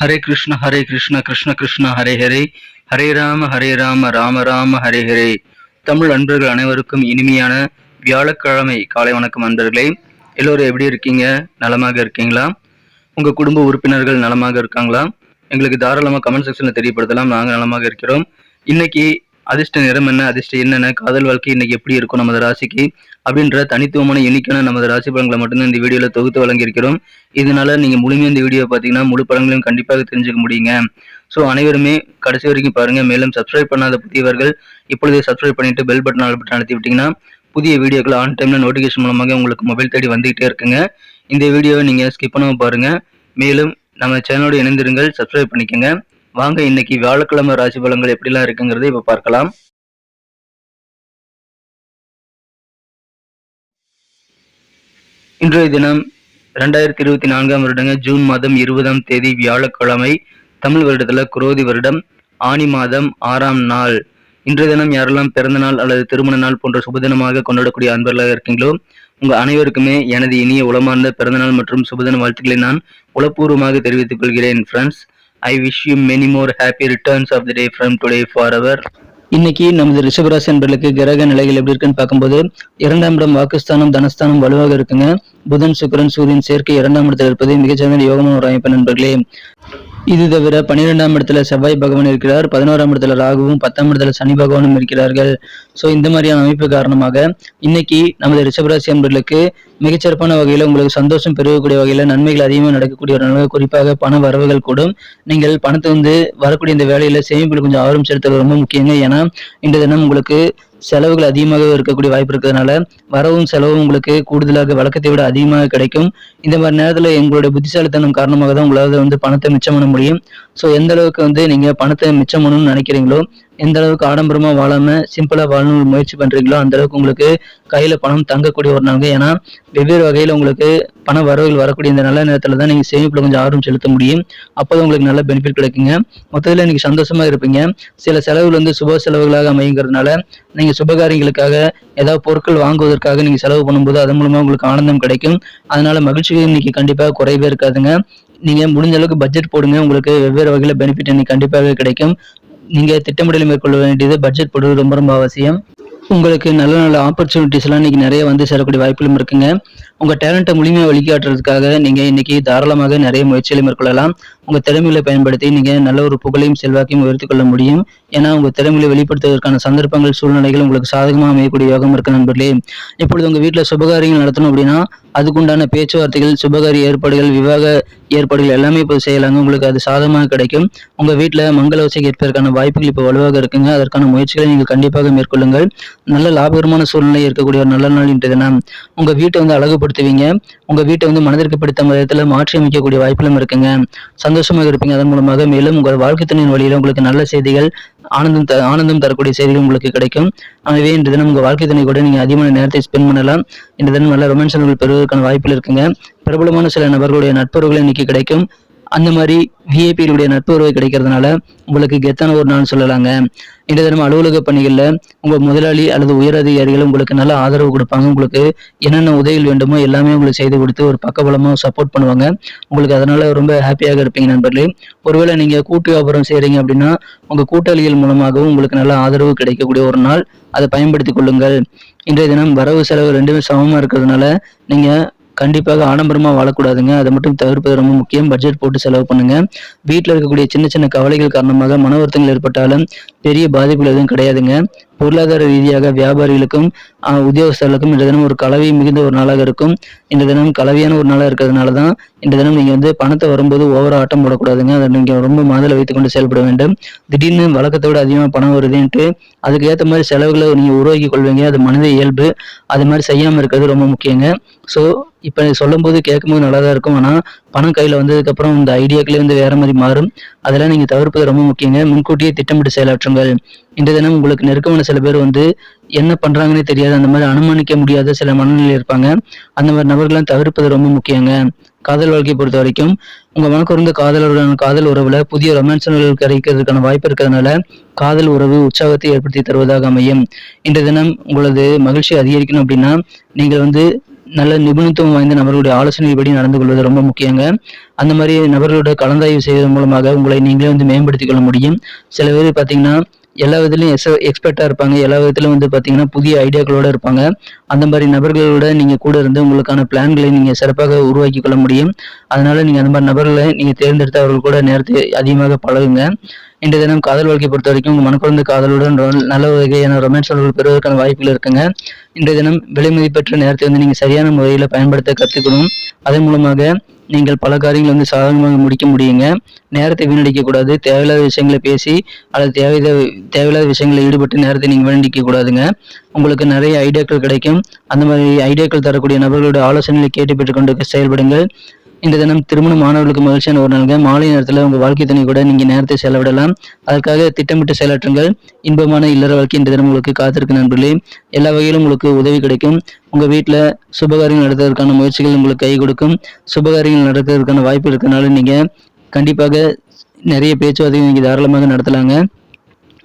ஹரே கிருஷ்ண ஹரே கிருஷ்ண கிருஷ்ண கிருஷ்ண ஹரே ஹரே. ஹரே ராம ஹரே ராம ராம ராம ஹரே ஹரே. தமிழ் அன்பர்கள் அனைவருக்கும் இனிமையான வியாழக்கிழமை காலை வணக்கம் அன்பர்களே. எல்லோரும் எப்படி இருக்கீங்க? நலமாக இருக்கீங்களா? உங்க குடும்ப உறுப்பினர்கள் நலமாக இருக்காங்களா? எங்களுக்கு தாராளமாக கமெண்ட் செக்ஷனில் தெரியப்படுத்தலாம். நாங்கள் நலமாக இருக்கிறோம். இன்னைக்கு அதிர்ஷ்ட நிறம் என்ன அதிர்ஷ்ட என்னென்ன காதல் வாழ்க்கை இன்னைக்கு எப்படி இருக்கும் நமது ராசிக்கு அப்படின்ற தனித்துவமான எண்ணிக்கையான நமது ராசி பலன்களை மட்டும்தான் இந்த வீடியோவில் தொகுத்து வழங்கியிருக்கிறோம். இதனால நீங்கள் முழுமையாக இந்த வீடியோ பார்த்தீங்கன்னா முழு பலன்களையும் கண்டிப்பாக தெரிஞ்சுக்க முடியுங்க. ஸோ அனைவருமே கடைசி வரைக்கும் பாருங்க. மேலும் சப்ஸ்கிரைப் பண்ணாத புதியவர்கள் இப்பொழுதே சப்ஸ்கிரைப் பண்ணிட்டு பெல் பட்டன் ஆல் பட்டன் அழுத்தி விட்டீங்கன்னா புதிய வீடியோக்கள் ஆன் டைம்ல நோட்டிஃபிகேஷன் மூலமாக உங்களுக்கு மொபைல் தேடி வந்துகிட்டே இருக்குங்க. இந்த வீடியோவை நீங்கள் ஸ்கிப் பண்ணாமல் பாருங்க. மேலும் நம்ம சேனலோடு இணைந்திருங்கள் சப்ஸ்கிரைப் பண்ணிக்கோங்க. வாங்க இன்னைக்கு வியாழக்கிழமை ராசி பலன்கள் எப்படிலாம் இருக்குங்கிறதை இப்போ பார்க்கலாம். இன்றைய தினம் ரெண்டாயிரத்தி இருபத்தி நான்காம் வருடங்க ஜூன் மாதம் இருபதாம் தேதி வியாழக்கிழமை தமிழ் வருடத்துல குரோதி வருடம் ஆனி மாதம் ஆறாம் நாள். இன்றைய தினம் யாரெல்லாம் பிறந்த நாள் அல்லது திருமண நாள் போன்ற சுபதினமாக கொண்டாடக்கூடிய அன்பர்களாக இருக்கீங்களோ உங்க அனைவருக்குமே எனது இனிய உளமார்ந்த பிறந்தநாள் மற்றும் சுபதின வாழ்த்துக்களை நான் உளப்பூர்வமாக தெரிவித்துக் கொள்கிறேன் friends I wish you many more happy returns of the day from today for our இன்னைக்கு நமது ரிஷபராசி என்பர்களுக்கு கிரக நிலைகள் எப்படி இருக்குன்னு பார்க்கும்போது இரண்டாம் இடம் வாக்குஸ்தானம் தனஸ்தானம் வலுவாக இருக்குங்க. புதன் சுக்கிரன் சூரியன் சேர்க்கை இரண்டாம் இடத்தில் இருப்பது மிகச்சிறந்த யோகமான ஒரு அமைப்பு நண்பர்களே. இது தவிர பன்னிரெண்டாம் இடத்துல செவ்வாய் பகவான் இருக்கிறார் பதினோராம் இடத்துல ராகுவும் பத்தாம் இடத்துல சனி பகவானும் இருக்கிறார்கள். ஸோ இந்த மாதிரியான அமைப்பு காரணமாக இன்னைக்கு நமது ரிஷபராசி அன்பர்களுக்கு மிகச்சிறப்பான வகையில் உங்களுக்கு சந்தோஷம் பெருகக்கூடிய வகையில் நன்மைகள் அதிகமாக நடக்கக்கூடிய ஒரு நாள் குறிப்பாக பண வரவுகள் கூடும். நீங்கள் பணத்தை வந்து வரக்கூடிய இந்த வேலையில சேமிப்பில் கொஞ்சம் ஆர்வம் செலுத்துறது ரொம்ப முக்கியங்க. ஏன்னா இந்த தினம் உங்களுக்கு செலவுகள் அதிகமாக இருக்கக்கூடிய வாய்ப்பு இருக்கிறதுனால வரவும் செலவும் உங்களுக்கு கூடுதலாக வழக்கத்தை விட அதிகமாக கிடைக்கும். இந்த மாதிரி நேரத்தில் எங்களுடைய புத்திசாலித்தனம் காரணமாக தான் உங்களால் வந்து பணத்தை மிச்சம் பண்ண முடியும். ஸோ எந்த அளவுக்கு வந்து நீங்க பணத்தை மிச்சம் பண்ணணும்னு நினைக்கிறீங்களோ எந்த அளவுக்கு ஆடம்பரமா வாழாம சிம்பிளா வாழணும்னு முயற்சி பண்றீங்களோ அந்த அளவுக்கு உங்களுக்கு கையில பணம் தங்கக்கூடிய ஒரு நாள். ஏன்னா வெவ்வேறு வகையில உங்களுக்கு பண வரவுகள் வரக்கூடிய இந்த நல்ல நேரத்துல தான் நீங்க சேமிப்புல கொஞ்சம் ஆர்வம் செலுத்த முடியும். அப்போதான் உங்களுக்கு நல்ல பெனிஃபிட் கிடைக்குங்க. மொத்தத்தில் இன்னைக்கு சந்தோஷமா இருப்பீங்க. சில செலவுகள் வந்து சுப செலவுகளாக அமைங்கிறதுனால நீங்க சுபகாரியங்களுக்காக ஏதாவது பொருட்கள் வாங்குவதற்காக நீங்க செலவு பண்ணும்போது அதன் மூலமா உங்களுக்கு ஆனந்தம் கிடைக்கும். அதனால மகிழ்ச்சிகள் இன்னைக்கு கண்டிப்பாக குறைவே இருக்காதுங்க. நீங்க முடிஞ்ச அளவுக்கு பட்ஜெட் போடுங்க. உங்களுக்கு வெவ்வேறு வகையில பெனிஃபிட் இன்னைக்கு கண்டிப்பாக கிடைக்கும். நீங்க திட்டமிடலை மேற்கொள்ள வேண்டியது பட்ஜெட் போடுவது ரொம்ப ரொம்ப அவசியம். உங்களுக்கு நல்ல நல்ல ஆப்பர்ச்சுனிட்டிஸ் எல்லாம் இன்னைக்கு நிறைய வந்து சேரக்கூடிய வாய்ப்புகளும் இருக்குங்க. உங்க டேலண்ட்டை முழுமையாக வழிகாட்டுறதுக்காக நீங்க இன்னைக்கு தாராளமாக நிறைய முயற்சிகளை மேற்கொள்ளலாம். உங்க திறமைகளை பயன்படுத்தி நீங்க நல்ல ஒரு புகழையும் செல்வாக்கையும் உயர்த்தி கொள்ள முடியும். ஏன்னா உங்க திறமைகளை வெளிப்படுத்துவதற்கான சந்தர்ப்பங்கள் சூழ்நிலைகள் உங்களுக்கு சாதகமாக அமையக்கூடிய யோகம் இருக்கு நண்பர்களே. இப்பொழுது உங்க வீட்டில் சுபகாரியங்கள் நடத்தணும் அப்படின்னா அதுக்குண்டான பேச்சுவார்த்தைகள் சுபகாரிய ஏற்பாடுகள் விவாக ஏற்பாடுகள் எல்லாமே இப்போ செய்யலாங்க. உங்களுக்கு அது சாதகமாக கிடைக்கும். உங்க வீட்டில் மங்கள வசை கேட்பதற்கான வாய்ப்புகள் இப்போ வலுவாக இருக்குங்க. அதற்கான முயற்சிகளை நீங்கள் கண்டிப்பாக மேற்கொள்ளுங்கள். நல்ல லாபகரமான சூழ்நிலை இருக்கக்கூடிய ஒரு நல்ல நாள் இன்றைய தினம். உங்க வீட்டை வந்து அழகு அழகுபடுத்துவீங்க உங்க வீட்டை வந்து மனதிற்கு பிடித்த விதத்தில் மாற்றி அமைக்கக்கூடிய வாய்ப்புகளும் இருக்குங்க. சந்தோஷமாக இருப்பீங்க. அதன் மூலமாக மேலும் உங்கள் வாழ்க்கை துணையின் வழியில உங்களுக்கு நல்ல செய்திகள் ஆனந்தம் த ஆனந்தம் தரக்கூடிய செய்திகள் உங்களுக்கு கிடைக்கும். ஆகவே இன்று தினம் உங்க வாழ்க்கை துணை கூட நீங்க அதிகமான நேரத்தை ஸ்பெண்ட் பண்ணலாம். இன்று தினம் நல்ல ரொமான்ஸ் பெறுவதற்கான வாய்ப்புகள் இருக்குங்க. பிரபலமான சில நபர்களுடைய நட்புறவுகள் இன்னைக்கு கிடைக்கும். அந்த மாதிரி விஐபியுடைய நட்புறவு கிடைக்கிறதுனால உங்களுக்கு கெத்தான ஒரு நாள் சொல்லலாங்க. இந்த தினம் அலுவலக பணிகளில் உங்கள் முதலாளி அல்லது உயர் அதிகாரிகள் உங்களுக்கு நல்ல ஆதரவு கொடுப்பாங்க. உங்களுக்கு என்னென்ன உதவிகள் வேண்டுமோ எல்லாமே உங்களுக்கு செய்து கொடுத்து ஒரு பக்கபலமாக சப்போர்ட் பண்ணுவாங்க. உங்களுக்கு அதனால ரொம்ப ஹாப்பியாக இருப்பீங்க நண்பர்களே. ஒருவேளை நீங்கள் கூட்டு வியாபாரம் செய்கிறீங்க அப்படின்னா உங்கள் கூட்டாளிகள் மூலமாகவும் உங்களுக்கு நல்ல ஆதரவு கிடைக்கக்கூடிய ஒரு நாள். அதை பயன்படுத்தி கொள்ளுங்கள். இன்றைய தினம் வரவு செலவு ரெண்டுமே சமமாக இருக்கிறதுனால நீங்கள் கண்டிப்பாக ஆடம்பரமா வாழக்கூடாதுங்க. அதை மட்டும் தவிர்ப்பது ரொம்ப முக்கியம். பட்ஜெட் போட்டு செலவு பண்ணுங்க. வீட்டில் இருக்கக்கூடிய சின்ன சின்ன கவலைகள் காரணமாக மன வருத்தங்கள் ஏற்பட்டாலும் பெரிய பாதிப்புகள் எதுவும் கிடையாதுங்க. பொருளாதார ரீதியாக வியாபாரிகளுக்கும் உத்தியோகஸ்தர்களுக்கும் இந்த தினம் ஒரு கலவை மிகுந்த ஒரு நாளாக இருக்கும். இந்த தினம் கலவையான ஒரு நாளாக இருக்கிறதுனால தான் இந்த தினம் நீங்கள் வந்து பணத்தை வரும்போது ஓவர ஆட்டம் போடக்கூடாதுங்க. அதை நீங்கள் ரொம்ப மாதல வைத்துக்கொண்டு செயல்பட வேண்டும். திடீர்னு வழக்கத்தை விட அதிகமாக பணம் வருதுன்ட்டு அதுக்கு ஏற்ற மாதிரி செலவுகளை நீங்கள் உருவாக்கி கொள்வீங்க. அது மனித இயல்பு. அது மாதிரி செய்யாமல் இருக்கிறது ரொம்ப முக்கியங்க. ஸோ இப்போ சொல்லும்போது கேட்கும்போது நல்லா தான் இருக்கும். ஆனால் பணம் கையில் வந்ததுக்கப்புறம் இந்த ஐடியாக்களே வந்து வேற மாதிரி மாறும். அதெல்லாம் நீங்கள் தவிர்ப்பது ரொம்ப முக்கியங்க. முன்கூட்டியே திட்டமிட்டு செயலாற்றுங்கள். இந்த தினம் உங்களுக்கு நெருக்கமான சில பேர் வந்து என்ன பண்றாங்கன்னே தெரியாது. அந்த மாதிரி அனுமானிக்க முடியாத சில மனநிலையில் இருப்பாங்க. அந்த மாதிரி நபர்கள்லாம் தவிர்ப்பது ரொம்ப முக்கியங்க. காதல் வாழ்க்கையை பொறுத்த வரைக்கும் உங்க மனக்குறந்த காதலருடன் காதல் உறவுல புதிய ரொமான்ஸ் கிடைக்கிறதுக்கான வாய்ப்பு இருக்கிறதுனால காதல் உறவு உற்சாகத்தை ஏற்படுத்தி தருவதாக அமையும். இந்த தினம் உங்களது மகிழ்ச்சி அதிகரிக்கணும் அப்படின்னா நீங்கள் வந்து நல்ல நிபுணத்துவம் வாய்ந்த நபர்களுடைய ஆலோசனைப்படி நடந்து கொள்வது ரொம்ப முக்கியங்க. அந்த மாதிரி நபர்களோட கலந்தாய்வு செய்வதன் மூலமாக உங்களை நீங்களே வந்து மேம்படுத்திக் கொள்ள முடியும். சில பேர் பார்த்தீங்கன்னா எல்லா விதத்துலையும் எஸ் எக்ஸ்பர்ட்டாக இருப்பாங்க. எல்லா விதத்திலும் வந்து பார்த்தீங்கன்னா புதிய ஐடியாக்களோட இருப்பாங்க. அந்த மாதிரி நபர்களோட நீங்கள் கூட இருந்து உங்களுக்கான பிளான்களை நீங்கள் சிறப்பாக உருவாக்கி கொள்ள முடியும். அதனால நீங்கள் அந்த மாதிரி நபர்களை நீங்கள் தேர்ந்தெடுத்து அவர்கள் கூட நேரத்தை அதிகமாக பழகுங்க. இன்றைய தினம் காதல் வாழ்க்கை பொறுத்த வரைக்கும் உங்கள் மனக்குழந்த காதலுடன் நல்ல வகையான ரொமான்ஸ் உறவுகள் பெறுவதற்கான வாய்ப்புகள் இருக்குங்க. இன்றைய தினம் விலை பெற்ற நேரத்தை வந்து நீங்கள் சரியான முறையில் பயன்படுத்த கற்றுக்கணும் அதன் மூலமாக நீங்கள் பல காரியங்களை வந்து சாதகமாக முடிக்க முடியுங்க. நேரத்தை வீணடிக்கக்கூடாது தேவையில்லாத விஷயங்களை பேசி அல்லது தேவையில்லாத தேவையில்லாத விஷயங்களில் ஈடுபட்டு நேரத்தை நீங்கள் வீணடிக்கக்கூடாதுங்க உங்களுக்கு நிறைய ஐடியாக்கள் கிடைக்கும். அந்த மாதிரி ஐடியாக்கள் தரக்கூடிய நபர்களுடைய ஆலோசனைகளை கேட்டு பெற்றுக்கொண்டு செயல்படுங்கள். இந்த தினம் திருமண மாணவர்களுக்கு மகிழ்ச்சியான ஒரு நாளுங்க. மாலை நேரத்தில் உங்கள் வாழ்க்கை துணை கூட நீங்கள் நேரத்தை செலவிடலாம். அதற்காக திட்டமிட்டு செயலாற்றுங்கள். இன்பமான இல்லற வாழ்க்கை இந்த தினம் உங்களுக்கு காத்திருக்கு நண்பர்களே. எல்லா வகையிலும் உங்களுக்கு உதவி கிடைக்கும். உங்கள் வீட்டில் சுபகாரியங்கள் நடத்துவதற்கான முயற்சிகள் உங்களுக்கு கை கொடுக்கும். சுபகாரியங்கள் நடத்துவதற்கான வாய்ப்பு இருக்கனால நீங்கள் கண்டிப்பாக நிறைய பேச்சுவார்த்தைகள் நீங்கள் தாராளமாக நடத்தலாங்க.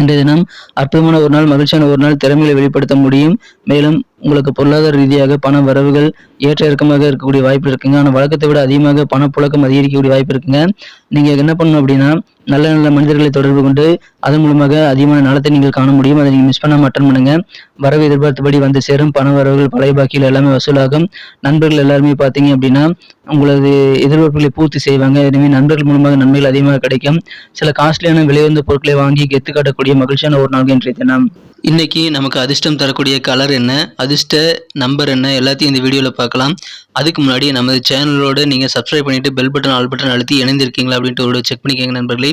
இன்றைய தினம் அற்புதமான ஒரு நாள் மகிழ்ச்சியான ஒரு நாள் திறமைகளை வெளிப்படுத்த முடியும். மேலும் உங்களுக்கு பொருளாதார ரீதியாக பண வரவுகள் ஏற்ற இறக்கமாக இருக்கக்கூடிய வாய்ப்பு இருக்குங்க. ஆனால் வழக்கத்தை விட அதிகமாக பணப்புழக்கம் அதிகரிக்கக்கூடிய வாய்ப்பு இருக்குங்க. நீங்கள் என்ன பண்ணணும் அப்படின்னா நல்ல நல்ல மனிதர்களை தொடர்பு கொண்டு அதன் மூலமாக அதிகமான நலத்தை நீங்கள் காண முடியும். அதை நீங்கள் மிஸ் பண்ணாமல் அட்டன் பண்ணுங்க. வரவு எதிர்பார்த்தபடி வந்து சேரும். பண வரவுகள் பழைய பாக்கியில் எல்லாமே வசூலாகும். நண்பர்கள் எல்லாருமே பார்த்தீங்க அப்படின்னா உங்களது எதிர்பார்ப்புகளை பூர்த்தி செய்வாங்க. எனவே நண்பர்கள் மூலமாக நன்மைகள் அதிகமாக கிடைக்கும். சில காஸ்ட்லியான விலையுந்த பொருட்களை வாங்கி கெத்து காட்டக்கூடிய மகிழ்ச்சியான ஒரு நாள் இன்றைய தினம். இன்னைக்கு நமக்கு அதிர்ஷ்டம் தரக்கூடிய கலர் என்ன? அதிர்ஷ்ட நம்பர் என்ன? எல்லாத்தையும் இந்த வீடியோவில் பார்க்கலாம். அதுக்கு முன்னாடி நமது சேனலோட நீங்கள் சப்ஸ்கிரைப் பண்ணிட்டு பெல் பட்டன் ஆல் பட்டன் அழுத்தி இணைந்திருக்கீங்களா அப்படின்ட்டு ஒரு செக் பண்ணிக்கோங்க நண்பர்களே.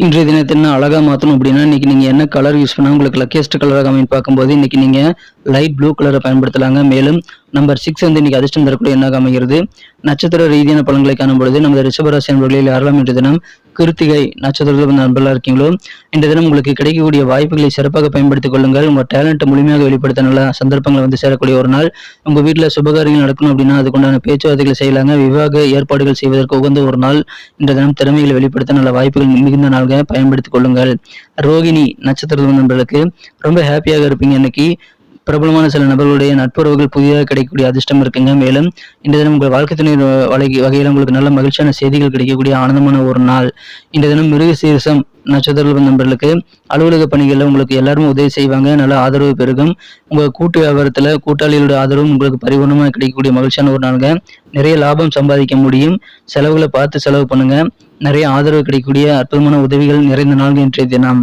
இன்றைய தினத்தை என்ன அழகாக மாற்றணும் அப்படின்னா இன்னைக்கு நீங்கள் என்ன கலர் யூஸ் பண்ணால் உங்களுக்கு லக்கியஸ்ட் கலராக அமைன்னு பார்க்கும்போது இன்னைக்கு நீங்கள் லைட் ப்ளூ கலரை பயன்படுத்தலாங்க. மேலும் நம்பர் சிக்ஸ் வந்து இன்னைக்கு அதிர்ஷ்டம் தரக்கூடிய என்னாக அமைகிறது? நட்சத்திர ரீதியான பலன்களை காணும் பொழுது நமது ரிஷபராசி என்பவர்களில் யாரெல்லாம் இன்றைய தினம் கிருத்திகை நட்சத்திரத்தில் வந்து நண்பர்களாக இருக்கீங்களோ இந்த தினம் உங்களுக்கு கிடைக்கக்கூடிய வாய்ப்புகளை சிறப்பாக பயன்படுத்திக் கொள்ளுங்கள். உங்கள் டேலண்ட்டை முழுமையாக வெளிப்படுத்த நல்ல சந்தர்ப்பங்களை வந்து சேரக்கூடிய ஒரு நாள். உங்கள் வீட்டில் சுபகாரியங்கள் நடக்கணும் அப்படின்னா அதுக்குண்டான பேச்சுவார்த்தைகள் செய்யலாங்க. விவாக ஏற்பாடுகள் செய்வதற்கு உகந்த ஒரு நாள். இந்த தினம் திறமைகளை வெளிப்படுத்த நல்ல வாய்ப்புகள் மிகுந்த நாளாக பயன்படுத்திக் கொள்ளுங்கள். ரோகிணி நட்சத்திர நண்பர்களுக்கு ரொம்ப ஹாப்பியாக இருப்பீங்க இன்னைக்கு. பிரபலமான சில நபர்களுடைய நட்புறவுகள் புதிதாக கிடைக்கக்கூடிய அதிர்ஷ்டம் இருக்குங்க. மேலும் இந்த தினம் உங்கள் வாழ்க்கை துணை வலை வகையில் உங்களுக்கு நல்ல மகிழ்ச்சியான செய்திகள் கிடைக்கக்கூடிய ஆனந்தமான ஒரு நாள். இந்த தினம் மிருக சீரசம் நட்சத்திர நண்பர்களுக்கு அலுவலக பணிகளில் உங்களுக்கு எல்லாருமே உதவி செய்வாங்க. நல்ல ஆதரவு பெருகும். உங்கள் கூட்டு வியாபாரத்தில் கூட்டாளிகளோட ஆதரவும் உங்களுக்கு பரிபூர்ணமாக கிடைக்கக்கூடிய மகிழ்ச்சியான ஒரு நாளுங்க. நிறைய லாபம் சம்பாதிக்க முடியும். செலவுகளை பார்த்து செலவு பண்ணுங்க. நிறைய ஆதரவு கிடைக்கக்கூடிய அற்புதமான உதவிகள் நிறைந்த நாள்கள் இன்றைய தினம்.